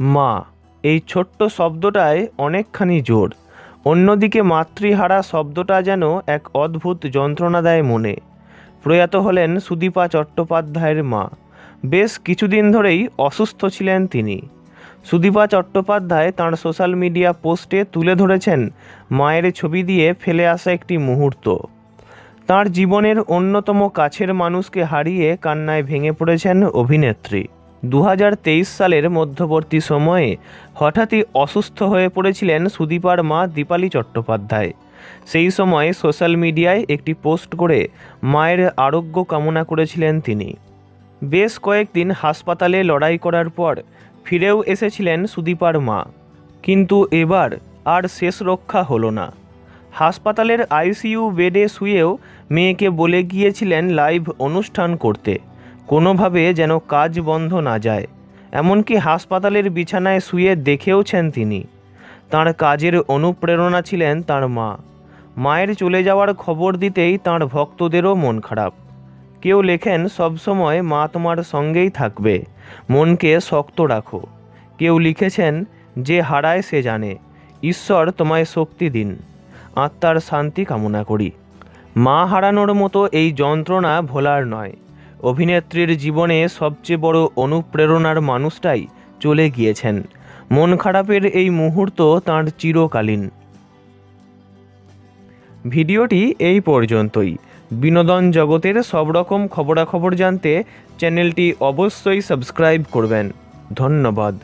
মা, এই ছোট্ট শব্দটায় অনেকখানি জোর। অন্যদিকে মাতৃহারা শব্দটা যেন এক অদ্ভুত যন্ত্রণা দেয় মনে। প্রয়াত হলেন সুদীপা চট্টোপাধ্যায়ের মা। বেশ কিছুদিন ধরেই অসুস্থ ছিলেন তিনি। সুদীপা চট্টোপাধ্যায় তাঁর সোশ্যাল মিডিয়া পোস্টে তুলে ধরেছেন মায়ের ছবি দিয়ে ফেলে আসা একটি মুহূর্ত। তার জীবনের অন্যতম কাছের মানুষকে হারিয়ে কান্নায় ভেঙে পড়েছেন অভিনেত্রী। দু হাজার তেইশ সালের মধ্যবর্তী সময়ে হঠাৎই অসুস্থ হয়ে পড়েছিলেন সুদীপার মা দীপালি চট্টোপাধ্যায়। সেই সময় সোশ্যাল মিডিয়ায় একটি পোস্ট করে মায়ের আরোগ্য কামনা করেছিলেন তিনি। বেশ কয়েকদিন হাসপাতালে লড়াই করার পর ফিরেও এসেছিলেন সুদীপার মা। কিন্তু এবার আর শেষ রক্ষা হলো না। হাসপাতালের আইসিইউ বেডে শুয়েও মেয়েকে বলে গিয়েছিলেন লাইভ অনুষ্ঠান করতে। কোনোভাবে যেন কাজ বন্ধ না যায়। এমনকি হাসপাতালের বিছানায় শুয়ে দেখেওছেন তিনি। তার কাজের অনুপ্রেরণা ছিলেন তার মা। মায়ের চলে যাওয়ার খবর দিতেই তার ভক্তদেরও মন খারাপ। কেউ লেখেন সবসময় মা তোমার সঙ্গেই থাকবে। মনকে শক্ত রাখো। কেউ লিখেছেন, যে হারায় সে জানে। ঈশ্বর তোমায় শক্তি দিন। আত্মার শান্তি কামনা করি। মা হারানোর মতো এই যন্ত্রণা ভোলার নয়। অভিনেত্রীর জীবনে সবচেয়ে বড় অনুপ্রেরণার মানুষটাই চলে গিয়েছেন। মন খারাপের এই মুহূর্ত তাঁর চিরকালীন। ভিডিওটি এই পর্যন্তই। বিনোদন জগতের সব রকম খবরাখবর জানতে চ্যানেলটি অবশ্যই সাবস্ক্রাইব করবেন। ধন্যবাদ।